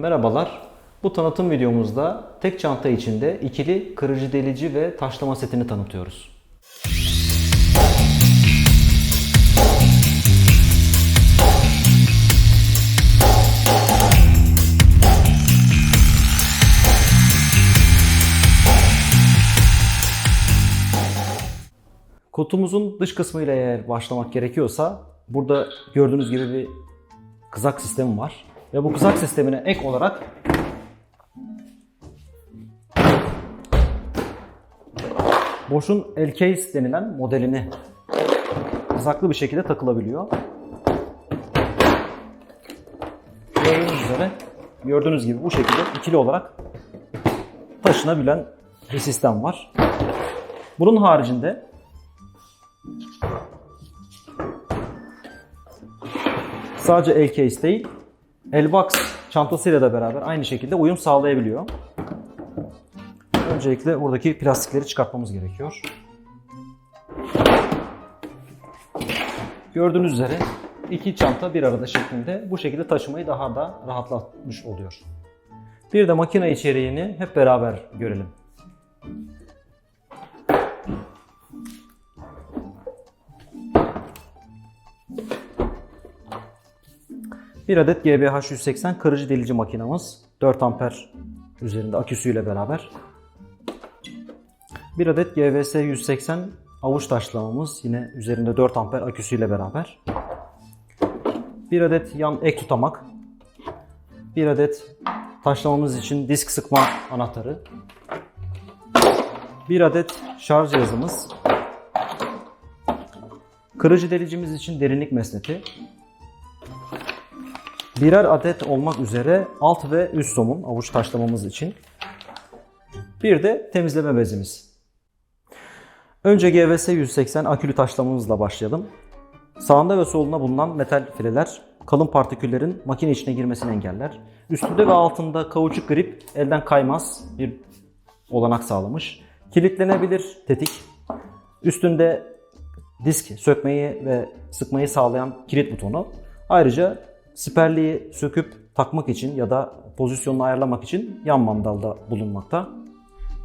Merhabalar. Bu tanıtım videomuzda tek çanta içinde ikili kırıcı delici ve taşlama setini tanıtıyoruz. Kutumuzun dış kısmıyla eğer başlamak gerekiyorsa burada gördüğünüz gibi bir kızak sistemi var. Ve bu kızak sistemine ek olarak Bosch'un L-Case denilen modelini kızaklı bir şekilde takılabiliyor. Gördüğünüz üzere gördüğünüz gibi bu şekilde ikili olarak taşınabilen bir sistem var. Bunun haricinde sadece L-Case değil, L-Box çantasıyla da beraber aynı şekilde uyum sağlayabiliyor. Öncelikle buradaki plastikleri çıkartmamız gerekiyor. Gördüğünüz üzere iki çanta bir arada şeklinde bu şekilde taşımayı daha da rahatlatmış oluyor. Bir de makine içeriğini hep beraber görelim. Bir adet GBH 180 kırıcı delici makinamız. 4 amper üzerinde aküsüyle beraber. Bir adet GVS 180 avuç taşlamamız yine üzerinde 4 amper aküsüyle beraber. Bir adet yan ek tutamak. Bir adet taşlamamız için disk sıkma anahtarı. Bir adet şarj cihazımız. Kırıcı delicimiz için derinlik mesneti. Birer adet olmak üzere alt ve üst somun avuç taşlamamız için. Bir de temizleme bezimiz. Önce GVS 180 akülü taşlamamızla başlayalım. Sağında ve solunda bulunan metal fileler kalın partiküllerin makine içine girmesini engeller. Üstünde ve altında kauçuk grip elden kaymaz bir olanak sağlamış. Kilitlenebilir tetik. Üstünde disk sökmeyi ve sıkmayı sağlayan kilit butonu. Ayrıca siperliği söküp takmak için ya da pozisyonunu ayarlamak için yan mandalda bulunmakta.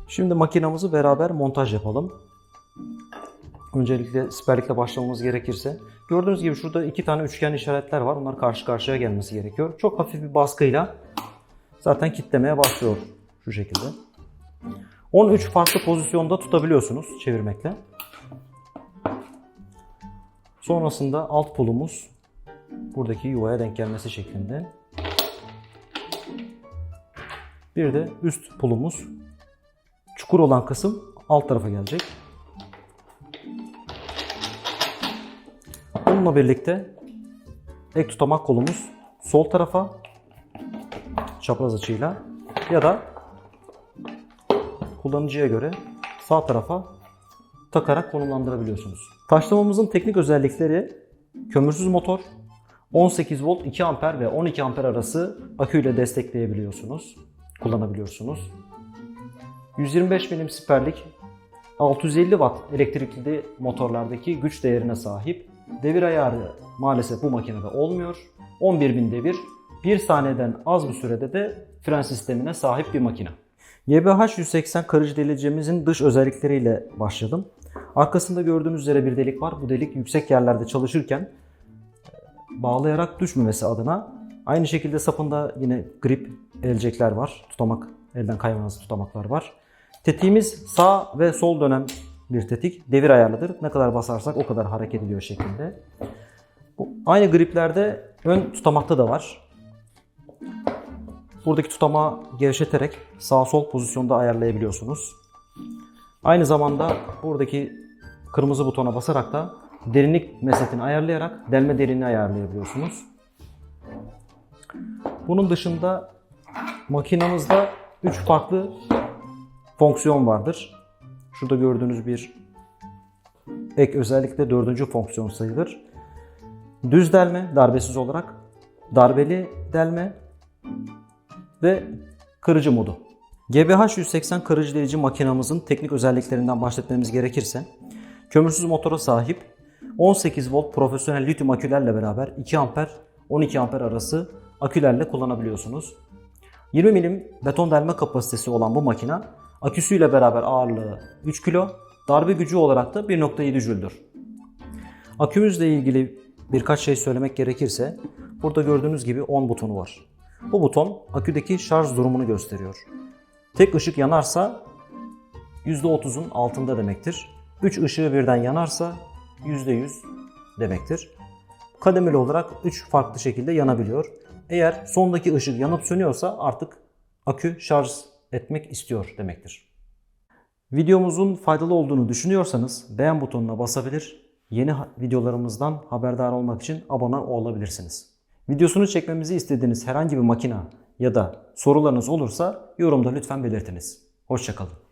Şimdi makinamızı beraber montaj yapalım. Öncelikle siperlikle başlamamız gerekirse. Gördüğünüz gibi şurada iki tane üçgen işaretler var. Bunlar karşı karşıya gelmesi gerekiyor. Çok hafif bir baskıyla zaten kitlemeye başlıyor şu şekilde. 13 farklı pozisyonda tutabiliyorsunuz çevirmekle. Sonrasında alt pulumuz buradaki yuvaya denk gelmesi şeklinde. Bir de üst pulumuz çukur olan kısım alt tarafa gelecek. Bununla birlikte ek tutamak kolumuz sol tarafa çapraz açıyla ya da kullanıcıya göre sağ tarafa takarak konumlandırabiliyorsunuz. Taşlamamızın teknik özellikleri kömürsüz motor, 18 volt 2 amper ve 12 amper arası aküyle destekleyebiliyorsunuz, kullanabiliyorsunuz. 125 milim siperlik 650 watt elektrikli motorlardaki güç değerine sahip. Devir ayarı maalesef bu makinede olmuyor. 11.000 devir, 1 saniyeden az bir sürede de fren sistemine sahip bir makine. YBH 180 karıcı delicimizin dış özellikleriyle başladım. Arkasında gördüğünüz üzere bir delik var. Bu delik yüksek yerlerde çalışırken bağlayarak düşmemesi adına. Aynı şekilde sapında yine grip elcekler var. Tutamak, elden kaymaz tutamaklar var. Tetiğimiz sağ ve sol dönem bir tetik. Devir ayarlıdır. Ne kadar basarsak o kadar hareket ediyor şeklinde. Bu aynı griplerde ön tutamakta da var. Buradaki tutamağı gevşeterek sağ sol pozisyonda ayarlayabiliyorsunuz. Aynı zamanda buradaki kırmızı butona basarak da derinlik mesafini ayarlayarak delme derinliği ayarlayabiliyorsunuz. Bunun dışında makinamızda 3 farklı fonksiyon vardır. Şurada gördüğünüz bir ek özellikle dördüncü fonksiyon sayılır. Düz delme darbesiz olarak, darbeli delme ve kırıcı modu. GBH 180 kırıcı delici makinamızın teknik özelliklerinden bahsetmemiz gerekirse, kömürsüz motora sahip 18 volt profesyonel lityum akülerle beraber 2 amper 12 amper arası akülerle kullanabiliyorsunuz. 20 milim beton delme kapasitesi olan bu makina aküsüyle beraber ağırlığı 3 kilo, darbe gücü olarak da 1.7 jüldür. Akümüzle ilgili birkaç şey söylemek gerekirse burada gördüğünüz gibi on butonu var. Bu buton aküdeki şarj durumunu gösteriyor. Tek ışık yanarsa %30'un altında demektir. 3 ışığı birden yanarsa %100 demektir. Kademeli olarak 3 farklı şekilde yanabiliyor. Eğer sondaki ışık yanıp sönüyorsa artık akü şarj etmek istiyor demektir. Videomuzun faydalı olduğunu düşünüyorsanız beğen butonuna basabilir, yeni videolarımızdan haberdar olmak için abone olabilirsiniz. Videosunu çekmemizi istediğiniz herhangi bir makina ya da sorularınız olursa yorumda lütfen belirtiniz. Hoşçakalın.